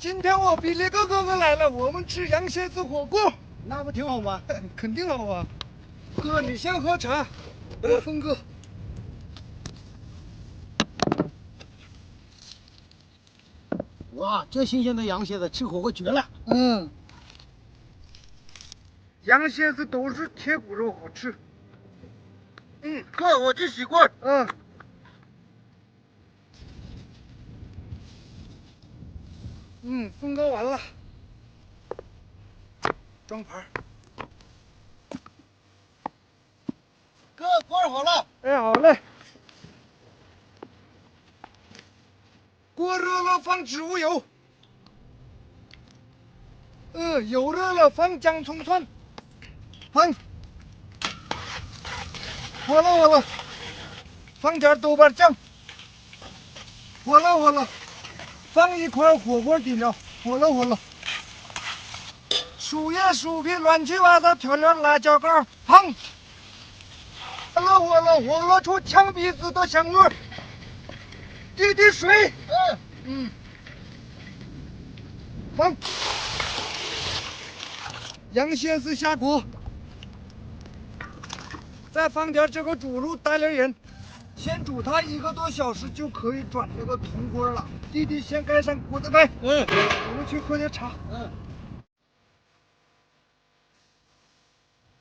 今天我比利哥哥哥来了，我们吃羊蝎子火锅，那不挺好吗？肯定好啊。哥，你先喝茶，我峰哥。哇，这新鲜的羊蝎子吃火锅绝了。嗯，羊蝎子都是铁骨肉，好吃。嗯，哥，我去洗锅。嗯。嗯，分割完了，装盘。哥，锅好了。哎，好嘞。锅热了，放植物油。呃，油热了，放姜葱蒜。放。火了，火了。放点豆瓣酱。火了，火了。放一块火锅底料，火了火了。树叶、树皮、乱七八糟调料、辣椒干，放。火了火了，火了出呛鼻子的香味儿。滴滴水，嗯嗯，放。羊蝎子下锅，再放点这个猪肉，带点盐。先煮它一个多小时就可以转这个铜锅了。弟弟先盖上锅子盖。嗯，我们去喝点茶。嗯，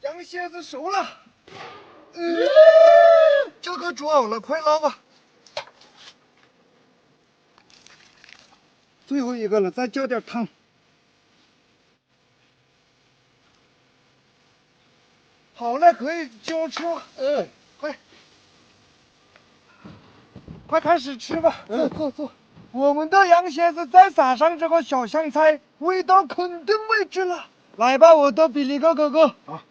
羊蝎子熟了。嗯，这个煮好了，快捞吧。最后一个了，再浇点汤。好了，可以就吃了。嗯，快，开始吃吧。坐坐坐。我们的羊蝎子再撒上这个小香菜，味道肯定没治了。来吧，我的比利哥哥哥。啊。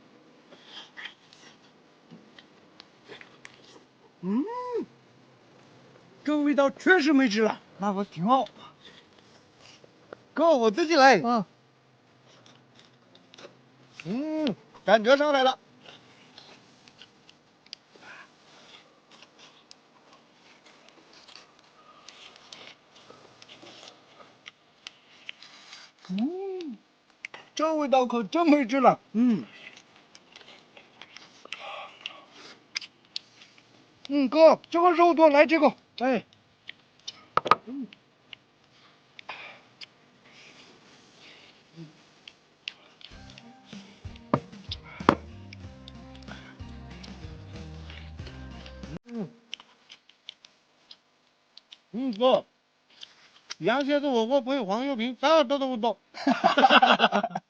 嗯，这味道确实没治了。那不挺好吗？哥，我自己来。嗯。嗯，感觉上来了。嗯，这味道可真没治了。嗯。嗯，哥，这个肉多，来这个。哎。嗯。嗯。嗯，哥，杨先生，我我不会黄油瓶，啥都都不懂。